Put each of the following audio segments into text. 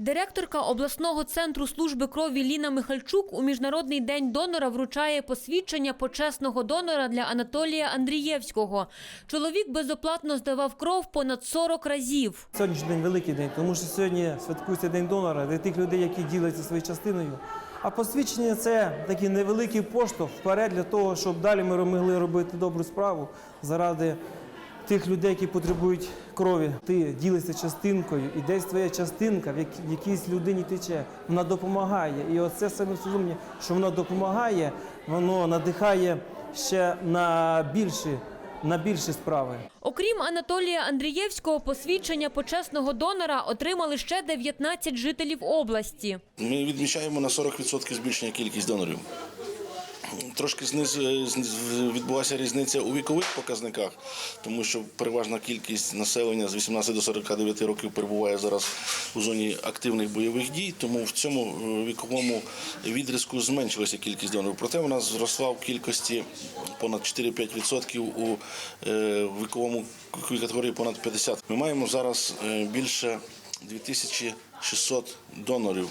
Директорка обласного центру служби крові Ліна Михальчук у Міжнародний день донора вручає посвідчення почесного донора для Анатолія Андрієвського. Чоловік безоплатно здавав кров понад 40 разів. Сьогоднішній день великий день, тому що сьогодні святкується День донора для тих людей, які діляться своєю частиною. А посвідчення це такий невеликий поштовх вперед для того, щоб далі ми могли робити добру справу заради тих людей, які потребують крові. Ти ділишся частинкою, і десь твоя частинка в як- якійсь людині тече, вона допомагає. І оце саме розуміння, що вона допомагає, воно надихає ще на більші, на більші справи. Окрім Анатолія Андрієвського, посвідчення почесного донора отримали ще 19 жителів області. Ми відмічаємо на 40% збільшення кількість донорів. Трошки зниз, відбулася різниця у вікових показниках, тому що переважна кількість населення з 18 до 49 років перебуває зараз у зоні активних бойових дій, тому в цьому е, віковому відрізку зменшилася кількість донорів. Проте вона зросла в кількості понад 4-5% у е, віковому категорії понад 50. Ми маємо зараз е, більше 2600 донорів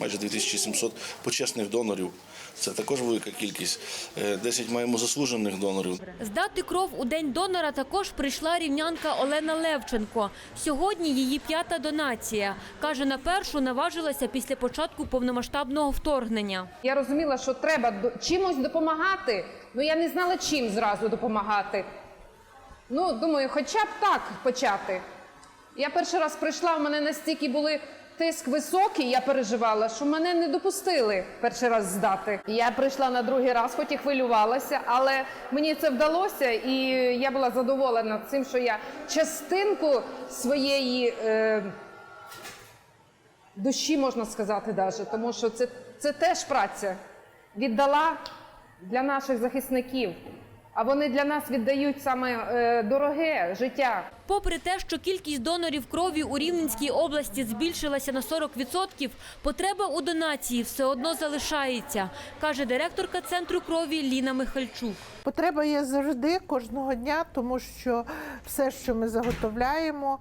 майже 2700 почесних донорів. Це також велика кількість. Е, 10 маємо заслужених донорів. Здати кров у день донора також прийшла рівнянка Олена Левченко. Сьогодні її п'ята донація. Каже, на першу наважилася після початку повномасштабного вторгнення. Я розуміла, що треба чимось допомагати. Ну я не знала, чим зразу допомагати. Ну, думаю, хоча б так почати. Я перший раз прийшла, у мене настільки були тиск високий, я переживала, що мене не допустили перший раз здати. Я прийшла на другий раз, хоч і хвилювалася, але мені це вдалося, і я була задоволена цим, що я частинку своєї. Е, душі, можна сказати, даже, тому що це, це теж праця. Віддала для наших захисників, а вони для нас віддають саме е, дороге життя. Попри те, що кількість донорів крові у Рівненській області збільшилася на 40%, потреба у донації все одно залишається, каже директорка центру крові Ліна Михальчук. Потреба є завжди кожного дня, тому що все, що ми заготовляємо,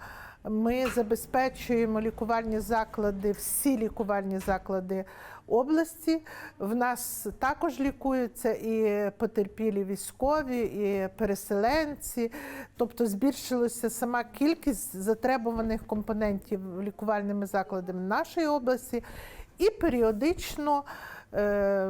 ми забезпечуємо лікувальні заклади, всі лікувальні заклади області. В нас також лікуються і потерпілі військові, і переселенці. Тобто збільшилася сама кількість затребуваних компонентів лікувальними закладами нашої області. І періодично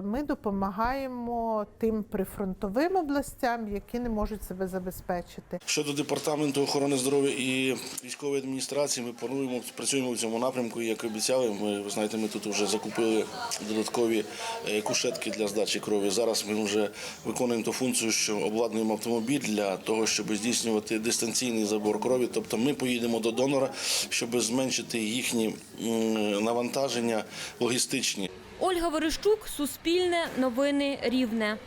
ми допомагаємо тим прифронтовим областям, які не можуть себе забезпечити. Щодо департаменту охорони здоров'я і військової адміністрації, ми плануємо працюємо в цьому напрямку. Як обіцяли, ми ви знаєте, ми тут вже закупили додаткові е, кушетки для здачі крові. Зараз ми вже виконуємо ту функцію, що обладнуємо автомобіль для того, щоб здійснювати дистанційний забор крові. Тобто ми поїдемо до донора, щоб зменшити їхні навантаження логістичні. Ольга Верещук, Суспільне, Новини Рівне.